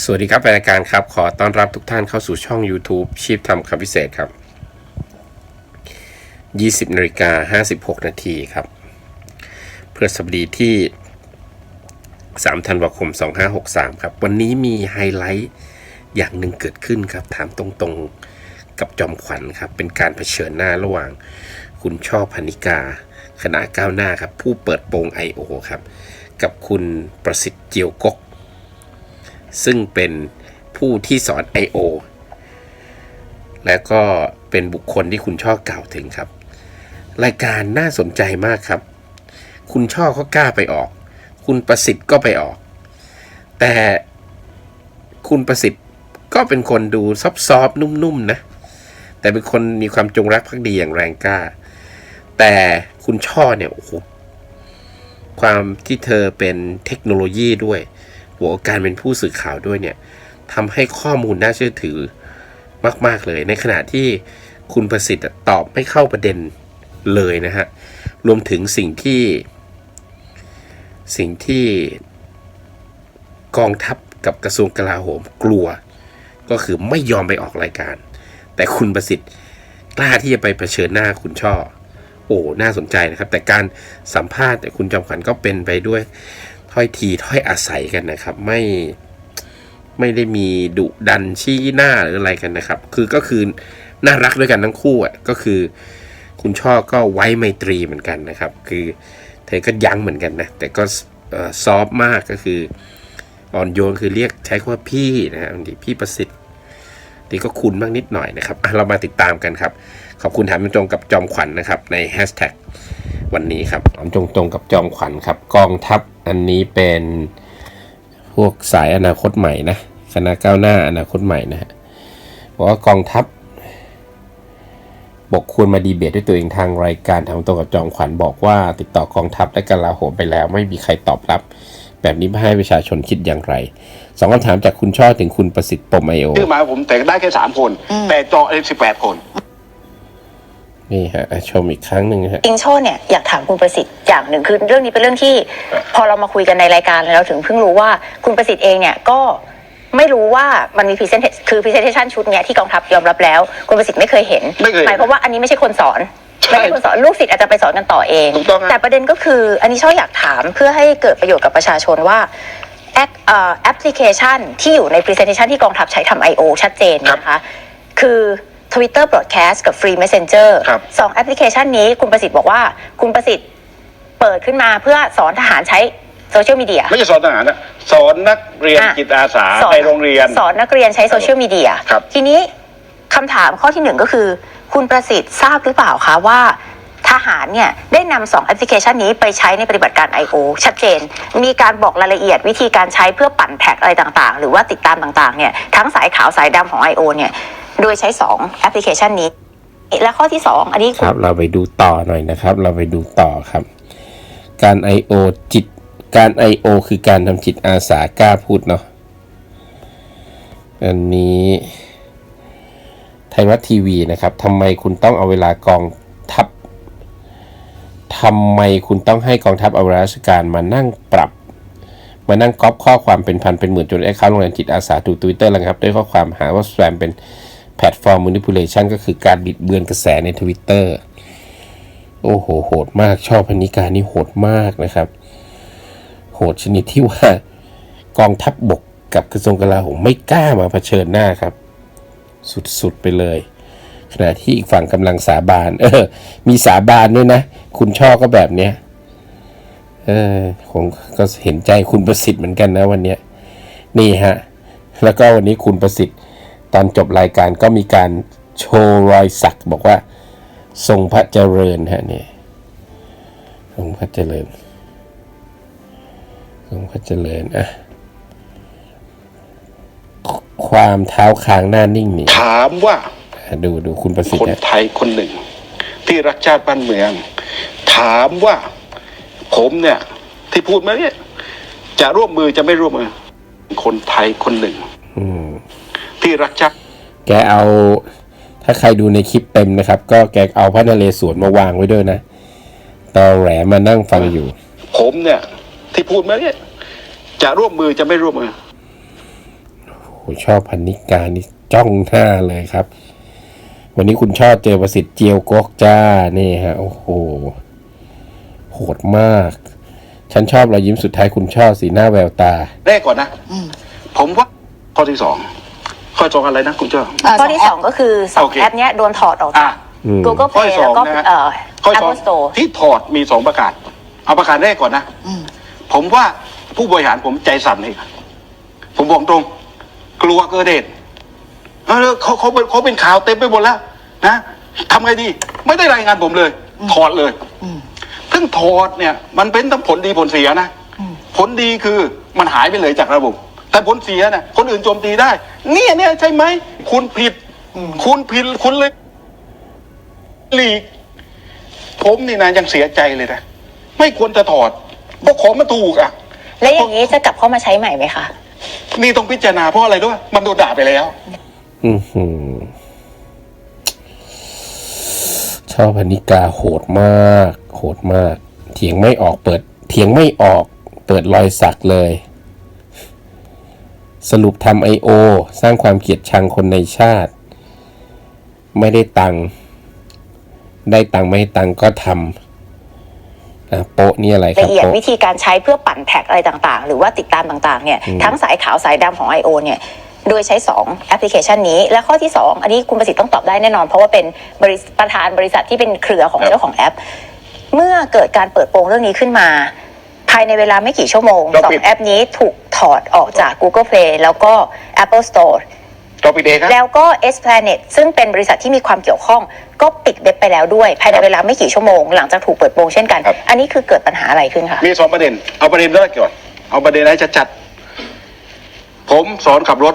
สวัสดีครับรายการครับ ขอต้อนรับทุกท่านเข้าสู่ช่อง YouTube ชีพทำคำพิเศษครับ 20นาฬิกา56 นาทีครับ เพื่อสบดีที่ 3 ธันวาคม 2563 ครับ วันนี้มีไฮไลท์อย่างหนึ่งเกิดขึ้นครับ ถามตรงๆกับจอมขวัญครับ เป็นการเผชิญหน้าระหว่างคุณช่อพนิกา คณะก้าวหน้าครับ ผู้เปิดโปง I.O. ครับ กับคุณประสิทธิ์เจียวกก ซึ่งเป็นผู้ที่สอน I.O. และก็เป็นบุคคลที่คุณช่อกล่าวถึงครับ รายการน่าสนใจมากครับ คุณช่อเขากล้าไปออก คุณประสิทธิ์ก็ไปออก แต่คุณประสิทธิ์ก็เป็นคนดูซอฟๆนุ่มๆนะ แต่เป็นคนมีความจงรักภักดีอย่างแรงกล้า แต่คุณช่อเนี่ยโอ้โหความที่เธอเป็นเทคโนโลยีด้วย หัวการเป็นผู้สื่อข่าวด้วยเนี่ยทำให้ข้อมูลน่าเชื่อถือมาก ๆ เลย ในขณะที่คุณประสิทธิ์ตอบไม่เข้าประเด็นเลยนะฮะ รวมถึงสิ่งที่ สิ่งที่กองทัพกับกระทรวงกลาโหมกลัว ก็คือไม่ยอมไปออกรายการ แต่คุณประสิทธิ์กล้าที่จะไปเผชิญหน้าคุณช่อ โอ้ น่าสนใจนะครับ แต่การสัมภาษณ์คุณจอมขวัญก็เป็นไปด้วย ถ้อยทีถ้อยอาศัยกันนะครับ ไม่ไม่ได้มีดุดันชี้หน้าหรืออะไรกันนะครับ คือก็คือน่ารักด้วยกันทั้งคู่อะก็คือ คุณช่อก็ไว้ไมตรีเหมือนกันนะครับ คือเธอก็ยั้งเหมือนกันนะแต่ก็ซอฟมากก็คืออ่อนโยนคือเรียกใช้คำว่าพี่นะฮะบางทีพี่ประสิทธิ์นี่ก็คุณมากนิดหน่อยนะครับเรามาติดตามกันครับ ขอบคุณถามตรงกับจอมขวัญนะครับ ในแฮชแท็กวันนี้ครับถามตรงๆกับจอมขวัญครับกองทัพ อันนี้เป็นพวกสายอนาคตใหม่นะคณะก้าวหน้าอนาคตใหม่นะฮะบอกว่ากองทัพบอกควรมาดีเบตด้วยตัวเองทางรายการทางตรงกับจอมขวัญบอกว่า ติดต่อกองทัพและกลาโหมไปแล้ว ไม่มีใครตอบรับ แบบนี้ให้ประชาชนคิดอย่างไรสองคำถามจากคุณช่อถึงคุณประสิทธิ์ปมไอโอชื่อมาผมแต่ได้แค่สามคน แต่เจาะเลยสิบแปดคน นี่ฮะอะชมอีกครั้งหนึ่งฮะ อิงโชตเนี่ยอยากถามคุณประสิทธิ์อย่างหนึ่งคือเรื่องนี้เป็นเรื่องที่พอเรามาคุยกันในรายการแล้วเราถึงเพิ่งรู้ว่าคุณประสิทธิ์เองเนี่ยก็ไม่รู้ว่ามันมีพรีเซนต์คือพรีเซนเทชันชุดเนี้ยที่กองทัพยอมรับแล้ว คุณประสิทธิ์ไม่เคยเห็นไม่เคย หมายความว่าอันนี้ไม่ใช่คนสอนใช่ไม่ใช่คนสอนลูกศิษย์อาจจะไปสอนกันต่อเอง ถูกต้องฮะแต่ประเด็นก็คือ อันนี้ชอบอยากถามเพื่อให้เกิดประโยชน์กับประชาชนว่าแอปเอ่อแอปพลิเคชันที่อยู่ใน Presentation ที่กองทัพใช้ทำ I.O. ชัดเจนนะคะ คือ Twitter Broadcast กับ Free Messenger ครับ สองแอปพลิเคชันนี้คุณประสิทธิ์บอกว่าคุณประสิทธิ์เปิดขึ้นมาเพื่อสอนทหารใช้โซเชียลมีเดีย ไม่ใช่สอนทหารนะสอนนักเรียนอะ จิตอาสาสอนในโรงเรียน สอนนักเรียนใช้โซเชียลมีเดีย ครับ ทีนี้คำถามข้อที่หนึ่งก็คือ คุณประสิทธิ์ทราบหรือเปล่าคะว่า ทหารเนี่ย ได้นำสองแอปพลิเคชันนี้ไปใช้ในปฏิบัติการ I.O. ชัดเจน มีการบอกรายละเอียดวิธีการใช้เพื่อปั่นแท็กอะไรต่างๆ หรือว่าติดตามต่างๆเนี่ยทั้งสายขาวสายดำของ I.O. เนี่ย โดยใช้สองแอปพลิเคชันนี้ และข้อที่สองอันนี้ครับ เราไปดูต่อหน่อยนะครับ เราไปดูต่อครับ การ I.O. จิตการ I.O. คือการทำจิตอาสากล้าพูดเนาะอันนี้ไทยรัฐทีวีนะครับทำไมคุณต้องเอาเวลากองทัพทำไมคุณต้องให้กองทัพเอาวราชการมานั่งปรับ มานั่งก๊อปข้อความเป็นพันเป็นหมื่นจนไอ้เขาโรงเรียนจิตอาสาถูกทวิตเตอร์แล้วครับ ด้วยข้อความหาว่าแสมเป็น พลตฟอร์ม manipulation ก็คือการบิดเบือนกระแสในทวิตเตอร์โอ้โห โหดมากชอบพนิการนี่โหดมากนะครับ โหดชนิดที่ว่ากองทัพบบกกับกระทรวงกลาโหมไม่กล้ามาเผชิญหน้าครับ สุดๆไปเลย ขณะที่อีกฝั่งกำลังสาบาน เออ มีสาบานด้วยนะ คุณช่อก็แบบเนี้ยเออผมก็เห็นใจคุณประสิทธิ์เหมือนกันนะวันเนี้ยนี่ฮะ แล้วก็วันนี้คุณประสิทธิ์ ตอนจบรายการก็มีการโชว์รอยสักบอกว่า ทรงพระเจริญฮะเนี่ยทรงพระเจริญ ทรงพระเจริญอะความเท้าคางหน้านิ่งนี่ถามว่าอะดูดูคุณประสิทคนธิ์นะไทยคนหนึ่ง ที่รักชาติบ้านเมือง ถามว่าผมเนี่ย ที่พูดมาเนี่ย จะร่วมมือจะไม่ร่วมมือ คนไทยคนหนึ่งอืม ที่รักชาติแกเอา ถ้าใครดูในคลิปเต็มนะครับ ก็แกเอาพระนเรศวรมาวางไว้ด้วยนะตอแหลมานั่งฟังอยู่ ผมเนี่ย ที่พูดมาเนี่ยจะร่วมมือจะไม่ร่วมมือโโหชอบพันนิกานี่จ้องหน้าเลยครับ วันนี้คุณชอบเจอประสิทธิ์เจียวกกจ้านี่ฮะ โอ้โห โหดมาก ฉันชอบรอยยิ้มสุดท้ายคุณชอบสีหน้าแววตา แรกก่อนนะ ผมว่าข้อที่สอง ข้อสองอะไรนะคุณเจ้า ข้อที่สองก็คือสองโอเค แอปเนี้ยโดนถอดออกอะ จาก อืม Google ข้อ Play ที่สแล้องวก็นะฮะเอ่อ ข้อที่สอง Apple Store ที่ถอดมีสองประกาศ เอาประกาศแรกก่อนนะผมว่าผู้บริหารผมใจสั่นเลยผมบอกตรง กลัวเกิดเหตุเออเขาเขาเป็นเขาเป็นข่าวเต็มไปหมดแล้ว นะทำไงดี ไม่ได้รายงานผมเลย ถอดเลยซึ่งถอดเนี่ย มันเป็นทั้งผลดีผลเสียนะ ผลดีคือมันหายไปเลยจากระบบ แต่ผลเสียนะคนอื่นโจมตีได้ เนี่ยเนี่ยใช่ไหมคุณผิด คุณผิดคุณเลยหลีก ผมนี่นะยังเสียใจเลยนะไม่ควรจะถอดเพราะของมันถูกอะ และอย่างนี้จะกลับเข้ามาใช้ใหม่ไหมคะนี่ต้องพิจารณาเพราะอะไรด้วย มันโดนด่าไปแล้วอือหือชอบพันนิกาโหดมาก โหดมาก เถียงไม่ออกเปิด เถียงไม่ออก เปิดรอยสักเลย สรุปทำไอโอสร้างความเกลียดชังคนในชาติ ไม่ได้ตังค์ได้ตังค์ไม่ให้ตังค์ก็ทำอะโปะนี่อะไรครัละบเอียดโปะ วิธีการใช้เพื่อปั่นแท็กอะไรต่างๆ หรือว่าติดตามต่างๆเนี่ยอืมทั้งสายขาวสายดำของ I.O. เนี่ยโดยใช้ 2 แอปพลิเคชันนี้ และข้อที่ 2 อันนี้คุณประสิทธิ์ต้องตอบได้แน่นอน เพราะว่าเป็นบริษประธานบริษัทที่เป็นเครือของครับเจ้าของแอป เมื่อเกิดการเปิดโปงเรื่องนี้ขึ้นมา ภายในเวลาไม่กี่ชั่วโมงเราสอปิงดแอปนี้ถูกถอดออกจาก Google Play แล้วก็ Apple Store ต่อไปเดครับแล้วก็ S Planet ซึ่งเป็นบริษัทที่มีความเกี่ยวข้อง ก็ปิดเว็บไปแล้วด้วย ภายในเวลาไม่กี่ชั่วโมงหลังจากถูกเปิดโปงเช่นกันครับอันนี้คือเกิดปัญหาอะไรขึ้นคะมีสองประเด็น เอาประเด็นแรกก่อนเอาประเด็นให้ชัดๆผมสอนขับรถ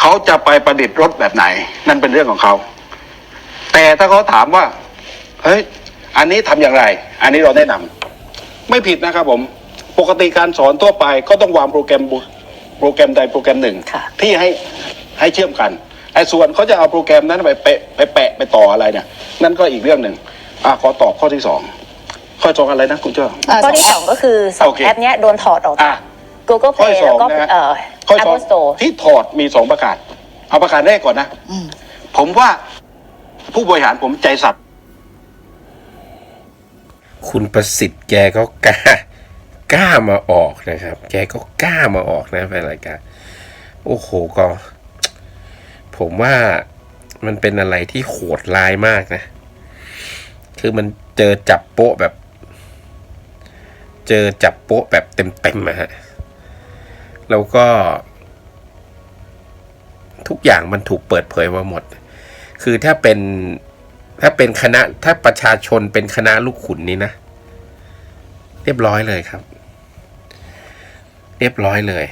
เขาจะไปประดิษฐ์รถแบบไหน นั่นเป็นเรื่องของเขา แต่ถ้าเขาถามว่าเฮ้ยอันนี้ทำอย่างไร อันนี้เราแนะนำ ไม่ผิดนะครับผม ปกติการสอนทั่วไปก็ต้องวางโปรแกรมบุโปรแกรมใดโปรแกรมหนึ่ง ค่ะ ที่ให้ให้เชื่อมกันไอ้ส่วนเขาจะเอาโปรแกรมนั้นไปเปะไปแปะไปต่ออะไรเนี่ยนั่นก็อีกเรื่องหนึ่งอะขอตอบข้อที่สองข้อสองอะไรนะคุณเจ้า ข้อที่สองก็คือสองโอเค แอปเนี้ยโดนถอดออกจากอะ Google ข้อ Play ที่สแล้อวงก็นะฮะเอ่อ ข้อที่สอง Apple Store ที่ถอดมีสองประกาศ เอาประกาศแรกก่อนนะผมว่าผู้บริหารผมใจสัตว์ คุณประสิทธิ์แกก็กล้ากล้ามาออกนะครับ แกก็กล้ามาออกนะแฟนรายการโอ้โหก็ ผมว่ามันเป็นอะไรที่โหดร้ายมากนะ คือมันเจอจับโป๊ะแบบ เจอจับโป๊ะแบบเต็มๆนะฮะแล้วก็ ทุกอย่างมันถูกเปิดเผยมาหมด คือถ้าเป็น ถ้าเป็นคณะถ้าประชาชนเป็นคณะลูกขุนนี่นะ เรียบร้อยเลยครับ เรียบร้อยเลย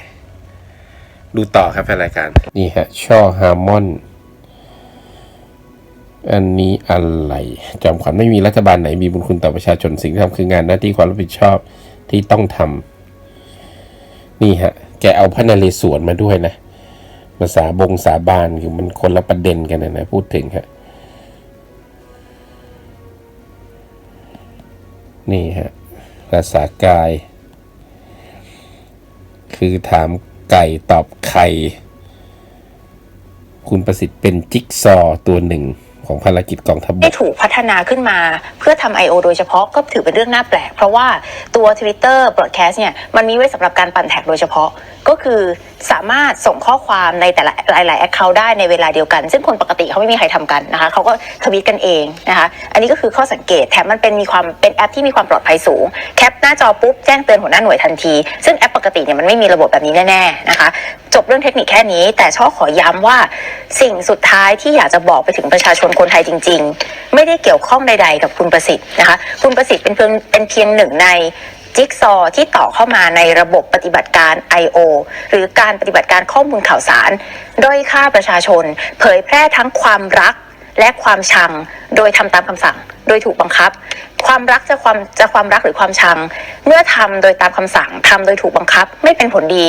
ดูต่อครับแฟนรายการ นี่ฮะ ช่อฮาร์มอนอันนี้อะไรจอมขวัญไม่มีรัฐบาลไหนมีบุญคุณต่อประชาชนสิ่งที่ทำคืองานหน้าที่ความรับผิดชอบที่ต้องทำนี่ฮะ แกเอาพระนเรศวรมาด้วยนะภาษาบงสาบานคือมันคนละประเด็นกันนะนะพูดถึงฮะ นี่ฮะภาษากาย คือถามไก่ตอบไข่ คุณประสิทธิ์เป็นจิ๊กซอตัวหนึ่งของภารกิจกองทัพบได้ถูกพัฒนาขึ้นมาเพื่อทำ I.O. โดยเฉพาะก็ถือเป็นเรื่องน่าแปลก เพราะว่าตัว Twitter Broadcast เนี่ย มันมีไว้สำหรับการปั่นแท็กโดยเฉพาะ ก็คือสามารถส่งข้อความในแต่ละหลายๆ Account ได้ในเวลาเดียวกัน ซึ่งคนปกติเขาไม่มีใครทำกันนะคะเขาก็ทวีตกันเองนะคะอันนี้ก็คือข้อสังเกตแถมมันเป็นมีความเป็นแอปที่มีความปลอดภัยสูง แคปหน้าจอปุ๊บแจ้งเตือนหัวหน้าหน่วยทันที ซึ่งแอปปกติเนี่ยมันไม่มีระบบแบบนี้แน่ๆนะคะจบเรื่องเทคนิคแค่นี้ แต่ช่อขอย้ำว่าสิ่งสุดท้ายที่อยากจะบอกไปถึงประชาชนคนไทยจริง ๆ ไม่ได้เกี่ยวข้องใด ๆ กับคุณประสิทธิ์นะคะคุณประสิทธิ์เป็นเพียงเป็นเพียงหนึ่งใน จิ๊กซอว์ที่ต่อเข้ามาในระบบปฏิบัติการ I.O. หรือการปฏิบัติการข้อมูลข่าวสารด้อยค่าประชาชน เผยแพร่ทั้งความรักและความชัง โดยทำตามคำสั่ง โดยถูกบังคับ ความรักจะความจะความรักหรือความชัง เมื่อทำโดยตามคำสั่งทำโดยถูกบังคับ ไม่เป็นผลดี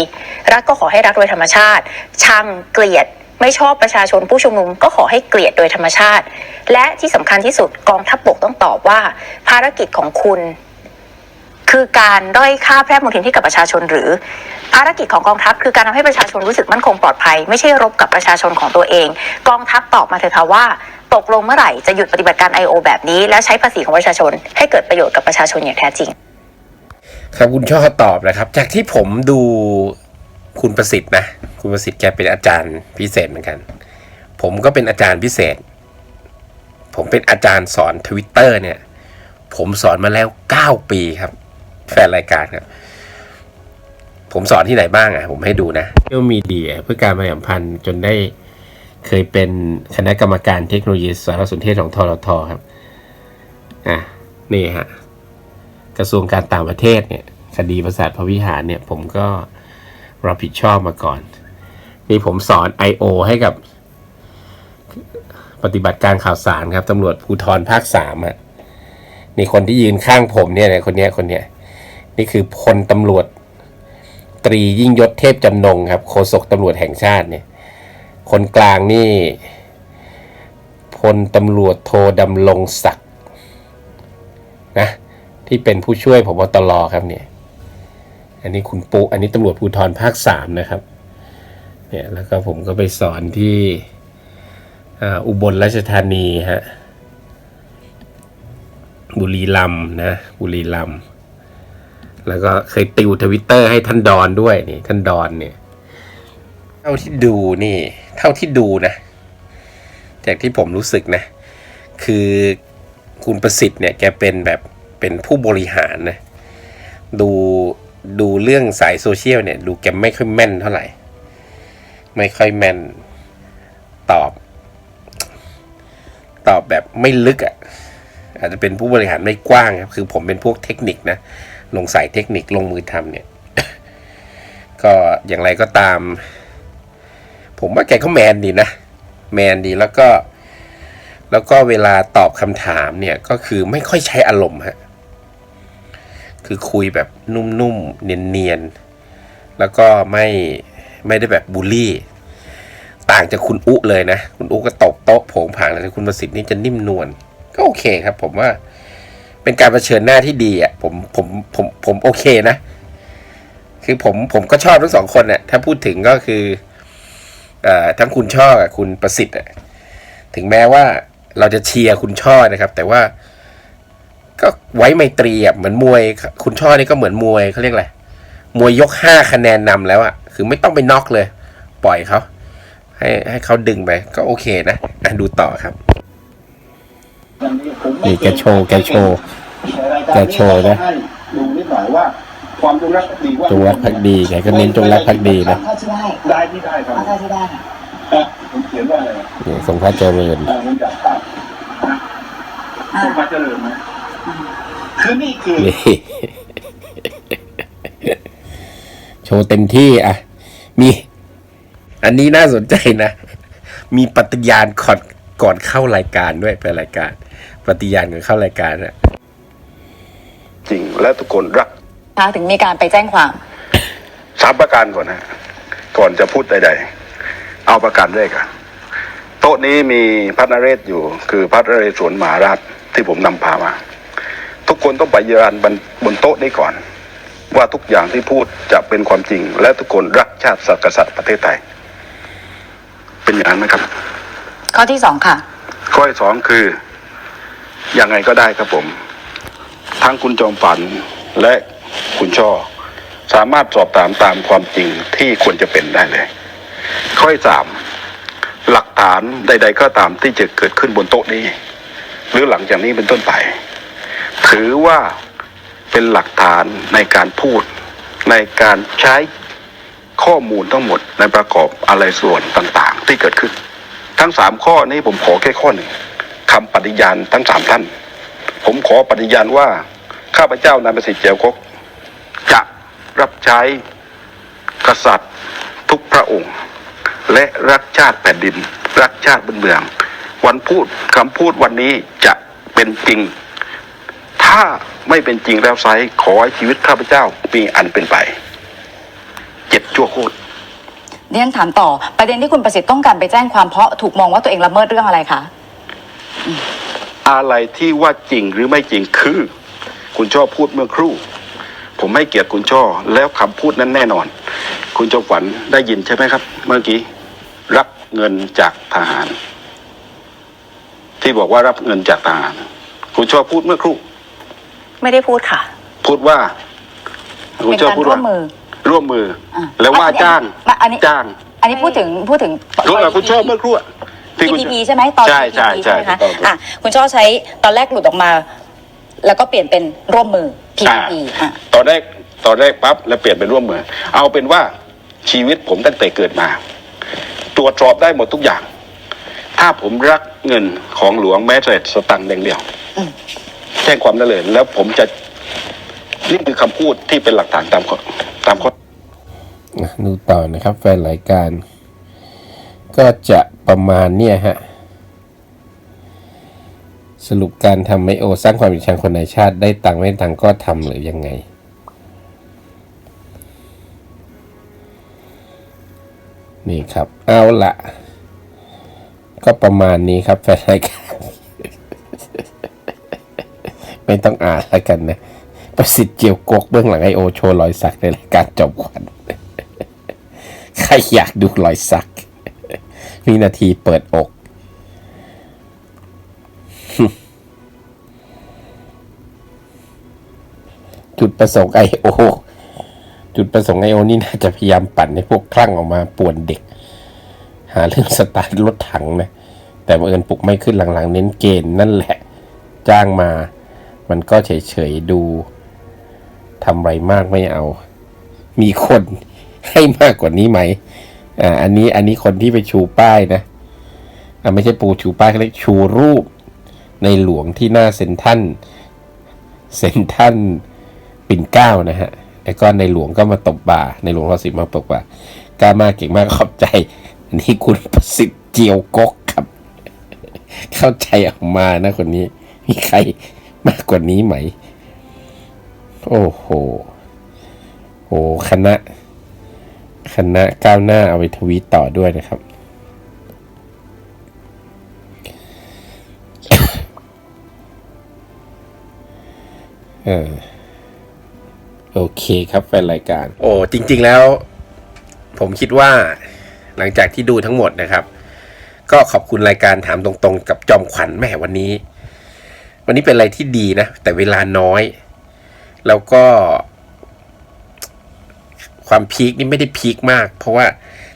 รักก็ขอให้รักโดยธรรมชาติ ชังเกลียดไม่ชอบประชาชนผู้ชุมนุมก็ขอให้เกลียดโดยธรรมชาติ และที่สำคัญที่สุดกองทัพบกต้องตอบว่า ภารกิจของคุณ คือการด้อยค่าแพร่มลพิษให้กับประชาชนหรือ ภารกิจของกองทัพคือการทำให้ประชาชนรู้สึกมั่นคงปลอดภัย ไม่ใช่รบกับประชาชนของตัวเอง กองทัพตอบมาเถอะค่ะว่า ตกลงเมื่อไหร่จะหยุดปฏิบัติการ I.O. แบบนี้ แล้วใช้ภาษีของประชาชน ให้เกิดประโยชน์กับประชาชนอย่างแท้จริงครับคุณช่อตอบนะครับ จากที่ผมดูคุณประสิทธิ์นะ คุณประสิทธิ์แกเป็นอาจารย์พิเศษเหมือนกัน ผมก็เป็นอาจารย์พิเศษ ผมเป็นอาจารย์สอนทวิตเตอร์เนี่ย ผมสอนมาแล้ว 9 ปีครับ แฟนรายการครับ ผมสอนที่ไหนบ้างอะ ผมให้ดูนะเที่ยวมีเดียเพื่อการประชาสัมพันธ์จนได้เคยเป็นคณะกรรมการเทคโนโลยีสารสนเทศของทรทครับ อะ นี่ฮะ กระทรวงการต่างประเทศเนี่ย คดีประสาทพระวิหารเนี่ย ผมก็รับผิดชอบมาก่อน นี่ผมสอน I.O. ให้กับ ปฏิบัติการข่าวสารครับตำรวจภูธรภาคสามอะนี่คนที่ยืนข้างผมเนี่ยคนเนี้ยคนเนี้ย นี่คือพลตำรวจ ตรียิ่งยศเทพจำนงครับโฆษกตำรวจแห่งชาติเนี่ย คนกลางนี่พลตำรวจโทดำรงศักดิ์นะที่เป็นผู้ช่วยพบตรครับเนี่ย อันนี้คุณปุ๊อันนี้ตำรวจภูธรภาคสามนะครับ เนี่ยแล้วก็ผมก็ไปสอนที่อ,อุบลราชธานีฮะบุรีรัมนะบุรีรัมย์ แล้วก็เคยติวทวิตเตอร์ให้ท่านดอนด้วยนี่ ท่านดอนเนี่ย เท่าที่ดูนี่ เท่าที่ดูนะ จากที่ผมรู้สึกนะ คือคุณประสิทธิ์เนี่ยแกเป็นแบบเป็นผู้บริหารนะ ดูดูเรื่องสายโซเชียลเนี่ย ดูแกไม่ค่อยแม่นเท่าไหร่ ไม่ค่อยแม่นตอบ ตอบแบบไม่ลึกอะ่ะอาจจะเป็นผู้บริหารไม่กว้างครับ คือผมเป็นพวกเทคนิคนะ ลงสายเทคนิคลงมือทำเนี่ย ก็อย่างไรก็ตาม ผมว่าแกก็แมนดีนะ แมนดีแล้วก็ แล้วก็เวลาตอบคำถามเนี่ยก็คือไม่ค่อยใช้อารมณ์ฮะคือคุยแบบนุ่มๆ เนียนๆ แล้วก็ไม่ไม่ได้แบบบูลลี่ ต่างจากคุณอุเลยนะ คุณอุก็ตบโต๊ะโผงผางแต่คุณประสิทธิ์นี่จะนิ่มนวลก็โอเคครับ ผมว่า เป็นการเผชิญหน้าที่ดีอะผมผมผมผมโอเคนะ คือผมผมก็ชอบทั้งสองคนน่ะถ้าพูดถึงก็คืออ่ทั้งคุณช่อกับคุณประสิทธิ์อะถึงแม้ว่าเราจะเชียร์คุณช่อนะครับ แต่ว่าก็ไว้ไมตรีอะเหมือนมวย คุณช่อนี่ก็เหมือนมวยเขาเรียกอะไรมวยยกห้าคะแนนนำแล้วอะคือไม่ต้องไปน็อกเลย ปล่อยเขาให้ให้เขาดึงไป ก็โอเคนะดูต่อครับ นี่แกโชว์แกโชว์แกโชว์นะให้ดูนิดหน่อยว่าความจงรักภักดีว่าจงรักภักดีแกก็เน้นจงรักภักดีนะเท่าที่ได้ได้ที่ได้ครับเอาเท่าที่ได้ค่ะอะผมเขียนว่าอะไรอะนี่ทรงพระเจริญอ่าผมอยากถามอ่าต้องมาเจริญไหมคือนี่คือนี่โชว์เต็มที่อะ มี อันนี้น่าสนใจนะ มีปฏิญาณก่อน ก่อนเข้ารายการด้วยไปรายการ ปฏิญาณก่อนเข้ารายการอะจริงและทุกคนรักคะถึงมีการไปแจ้งความสามประการก่อนนะก่อนจะพูดใดๆเอาประการแรกอะโต๊ะนี้มีพระนเรศอยู่ คือพระนเรศวรมหาราชที่ผมนำพามา ทุกคนต้องไปยืนยันบนบนโต๊ะนี้ก่อน ว่าทุกอย่างที่พูดจะเป็นความจริง และทุกคนรักชาติศาสตร์กษัตริย์ประเทศไทย เป็นอย่างนั้นนะครับ ข้อที่สองค่ะ ข้อที่สองคือยังไงก็ได้ครับผม ทั้งคุณจอมฝันและคุณช่อ สามารถสอบถามตามความจริงที่ควรจะเป็นได้เลย ข้อที่สามหลักฐานใด ๆ ก็ตามที่จะเกิดขึ้นบนโต๊ะนี้ หรือหลังจากนี้เป็นต้นไป ถือว่าเป็นหลักฐานในการพูด ในการใช้ข้อมูลทั้งหมดในประกอบอะไรส่วนต่างๆ ที่เกิดขึ้น ทั้งสามข้อนี้ผมขอแค่ข้อหนึ่งคำปฏิญาณทั้งสามท่าน ผมขอปฏิญาณว่า ข้าพเจ้านายประสิทธิ์เจียวกกจะรับใช้กษัตริย์ทุกพระองค์ และรักชาติแผ่นดิน รักชาติบ้านเมือง วันพูดคำพูดวันนี้จะเป็นจริง ถ้าไม่เป็นจริงแล้วไซขอให้ชีวิตข้าพเจ้ามีอันเป็นไป เจ็บชั่วโคตร เรียนถามต่อประเด็นที่คุณประสิทธิ์ต้องการไปแจ้งความเพราะถูกมองว่าตัวเองละเมิดเรื่องอะไรคะอะไรที่ว่าจริงหรือไม่จริงคือ คุณชอบพูดเมื่อครู่ ผมให้เกียรติคุณช่อแล้วคำพูดนั้นแน่นอน คุณจอมขวัญได้ยินใช่ไหมครับ เมื่อกี้รับเงินจากทหาร ที่บอกว่ารับเงินจากทหาร คุณช่อพูดเมื่อครู่ ไม่ได้พูดค่ะ พูดว่า คุณเป็นช่อการพูดร่วว่ามมือ ร่วมมือออะแล้วว่าอันนี้จ้างอันนี้ จ้าง อันนี้พูดถึงพูดถึงรู้ไหมคุณช่อเมื่อครู่อะที่คุณ TPP ใช่ไหมตอน ใช่ใช่ TPP ใช่ไหมคะถูกต้องอะคุณช่อใช้ตอนแรกหลุดออกมา แล้วก็เปลี่ยนเป็นร่วมมือ TPP อะตอนแรกตอนแรกปั๊บแล้วเปลี่ยนเป็นร่วมมือ เอาเป็นว่าชีวิตผมตั้งแต่เกิดมา ตรวจสอบได้หมดทุกอย่าง ถ้าผมรักเงินของหลวงแม้แต่สตังค์แดงเดียวอืม แจ้งความได้เลย แล้วผมจะนี่คือคำพูดที่เป็นหลักฐานตามข้อ ตามข้ออะดูต่อนะครับแฟนรายการ ก็จะประมาณเนี่ยฮะ สรุปการทำไมโอสร้างความอิจฉาคนในชาติได้ตังค์ไม่ตังค์ก็ทำหรือยังไง นี่ครับ เอาละก็ประมาณนี้ครับแฟนรายการ ไม่ต้องอ่านแล้วกันนะ ประสิทธิ์เจียวกกเบื้องหลังไอโอโชว์รอยสักในรายการจบควันใครอยากดูรอยสักวินาทีเปิดอก จุดประสงค์ไอโอจุดประสงค์ไอโอนี่น่าจะพยายามปั่นให้พวกคลั่งออกมาป่วนเด็ก หาเรื่องสตาร์ทรถถังนะ แต่บังเอิญปลุกไม่ขึ้นหลังๆ เน้นเกณฑ์นั่นแหละ จ้างมา มันก็เฉยๆดู ทำไรมากไม่เอา มีคนให้มากกว่านี้ไหมอ่าอันนี้อันนี้คนที่ไปชูป้ายนะอ่าไม่ใช่ปูชูป้ายเขาเรียกชูรูป ในหลวงที่หน้าเซนทันเซนทันปิ่นเกล้านะฮะแล้วก็ในหลวงก็มาตบบ่าในหลวงรอสิบมาตบบ่ากล้ามากเก่งมากขอบใจอันนี้คุณประสิทธิ์เจียวกกครับ เข้าใจออกมานะคนนี้ มีใครมากกว่านี้ไหม โอ้โหโอ้คณะ คณะก้าวหน้าเอาไปทวีตต่อด้วยนะครับ เออโอเคครับแฟนรายการ โอ้จริง ๆแล้ว ผมคิดว่าหลังจากที่ดูทั้งหมดนะครับ ก็ขอบคุณรายการถามตรงๆ กับจอมขวัญแม่วันนี้ วันนี้เป็นอะไรที่ดีนะ แต่เวลาน้อย แล้วก็ ความพีคนี่ไม่ได้พีคมาก เพราะว่า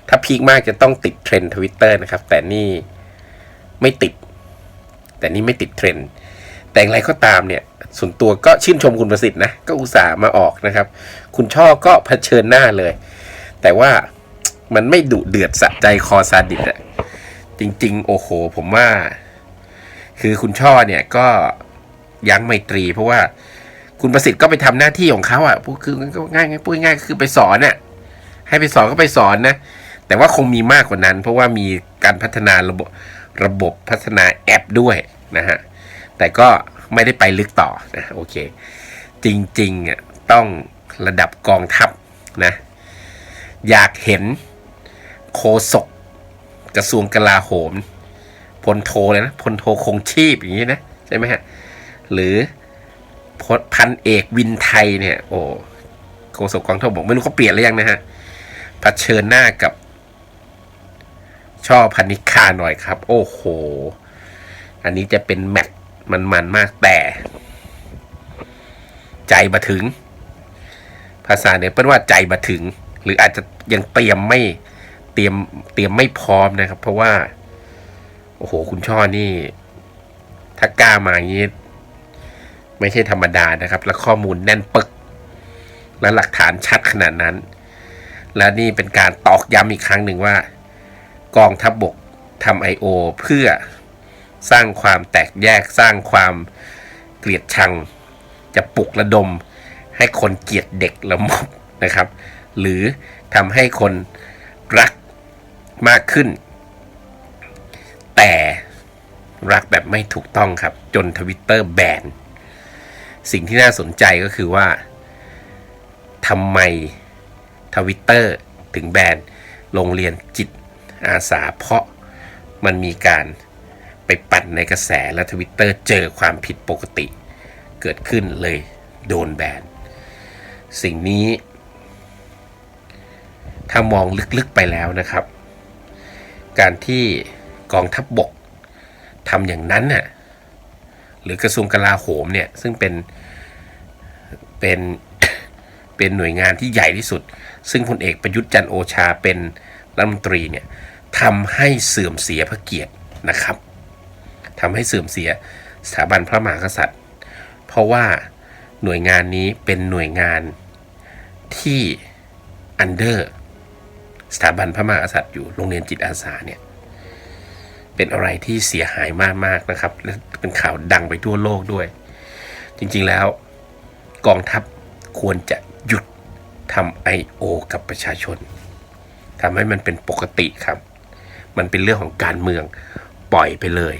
ถ้าพีคมากจะต้องติดเทรนด์ทวิตเตอร์นะครับ แต่นี่ไม่ติด แต่นี่ไม่ติดเทรนด์แต่อย่างไรก็ตามเนี่ย ส่วนตัวก็ชื่นชมคุณประสิทธิ์นะ ก็อุตส่าห์มาออกนะครับ คุณช่อก็เผชิญหน้าเลย แต่ว่ามันไม่ดุเดือดสะใจคอซาดิสอะจริง ๆ โอ้โห ผมว่า คือคุณช่อเนี่ยก็ยั้งไมตรีเพราะว่า คุณประสิทธิ์ก็ไปทำหน้าที่ของเขาอะพูดคือง่ายพูดง่ายคือไปสอนน่ะให้ไปสอนก็ไปสอนนะ แต่ว่าคงมีมากกว่านั้น เพราะว่ามีการพัฒนาระบบระบบพัฒนาแอปด้วยนะฮะแต่ก็ไม่ได้ไปลึกต่อนะโอเค จริงๆอะต้องระดับกองทัพนะอยากเห็นโคศกกระทรวงกลาโหมพลโทเลยนะพลโทคงชีพอย่างนี้นะใช่ไหมฮะหรือ พลพันเอกวินไทยเนี่ย โอ้โฆษกกองทัพบอกไม่รู้เขาเปลี่ยนหรือยังนะฮะเผชิญหน้ากับ ช่อพันิคาหน่อยครับ โอ้โห อันนี้จะเป็นแมตช์มันมากแต่ ใจมาถึง ภาษาเนี่ยเป็นว่าใจมาถึง หรืออาจจะยังเตรียมไม่เตรียมเตรียมไม่พร้อมนะครับ เพราะว่า โอ้โห คุณช่อนี่ ถ้ากล้ามาอย่างนี้ ไม่ใช่ธรรมดานะครับ และข้อมูลแน่นปึก และหลักฐานชัดขนาดนั้น และนี่เป็นการตอกย้ำอีกครั้งหนึ่งว่า กองทัพบบกทำไอโอเพื่อสร้างความแตกแยกสร้างความเกลียดชัง จะปลุกระดม ให้คนเกลียดเด็กละมอบนะครับ หรือทำให้คนรักมากขึ้น แต่รักแบบไม่ถูกต้องครับ จนทวิตเตอร์แบน สิ่งที่น่าสนใจก็คือว่าทำไมทวิตเตอร์ถึงแบนโรงเรียนจิตอาสา เพราะมันมีการไปปั่นในกระแสและทวิตเตอร์เจอความผิดปกติ เกิดขึ้นเลยโดนแบน สิ่งนี้ ถ้ามองลึกๆไปแล้วนะครับ การที่กองทัพบบกทำอย่างนั้นน่ะ หรือกระทรวงกลาโหมเนี่ยซึ่งเป็นเป็นเป็นหน่วยงานที่ใหญ่ที่สุด ซึ่งพลเอกประยุทธ์จันโอชาเป็นรัฐมนตรีเนี่ยทำให้เสื่อมเสียพระเกียรตินะครับทำให้เสื่อมเสียสถาบันพระมหากษัตริย์ เพราะว่าหน่วยงานนี้เป็นหน่วยงานที่อันเดอร์สถาบันพระมหากษัตริย์อยู่โรงเรียนจิตอาสาเนี่ยเป็นอะไรที่เสียหายมากๆนะครับและ เป็นข่าวดังไปทั่วโลกด้วย จริงๆแล้วกองทัพควรจะหยุดทำ I.O. กับประชาชนทำให้มันเป็นปกติครับ มันเป็นเรื่องของการเมืองปล่อยไปเลย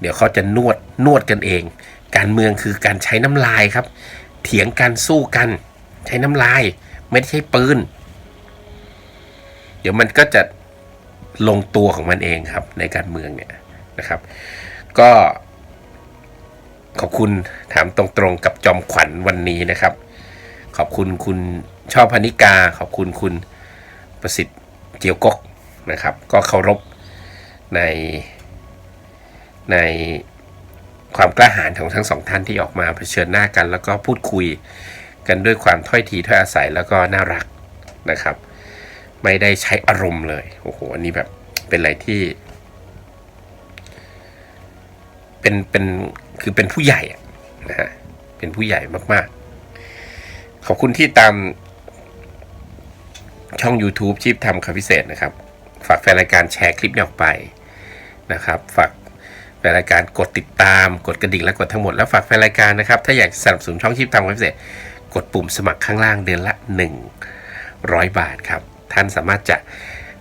เดี๋ยวเขาจะนวดนวดกันเอง การเมืองคือการใช้น้ำลายครับ เถียงกันสู้กัน ใช้น้ำลาย ไม่ใช้ปืน เดี๋ยวมันก็จะลงตัวของมันเองครับในการเมืองเนี่ยนะครับ ก็ขอบคุณถามตรงๆกับจอมขวัญวันนี้นะครับ ขอบคุณคุณชอบพนิกา ขอบคุณคุณประสิทธิ์เจียวกกนะครับ ก็เคารพในในความกล้าหาญของทั้งสองท่านที่ออกมาเผชิญหน้ากัน แล้วก็พูดคุยกันด้วยความถ้อยทีถ้อยอาศัยแล้วก็น่ารักนะครับ ไม่ได้ใช้อารมณ์เลยโอ้โหอันนี้แบบเป็นอะไรที่ เป็นเป็นคือเป็นผู้ใหญ่อะนะฮะเป็นผู้ใหญ่มาก ๆ ขอบคุณที่ตามช่อง YouTube ชีพทำคำพิเศษนะครับ ฝากแฟนรายการแชร์คลิปนี้ออกไปนะครับ ฝากแฟนรายการกดติดตาม กดกระดิ่งและกดทั้งหมด แล้วฝากแฟนรายการนะครับ ถ้าอยากสนับสนุนช่องชีพทำคำพิเศษ กดปุ่มสมัครข้างล่างเดือนละ 100 บาทครับ ท่านสามารถจะ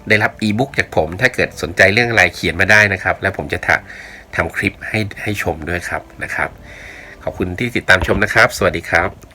ได้รับอีบุ๊กจากผม ถ้าเกิดสนใจเรื่องอะไรเขียนมาได้นะครับ แล้วผมจะทำ ทำคลิปให้ให้ชมด้วยครับนะครับ ขอบคุณที่ติดตามชมนะครับ สวัสดีครับ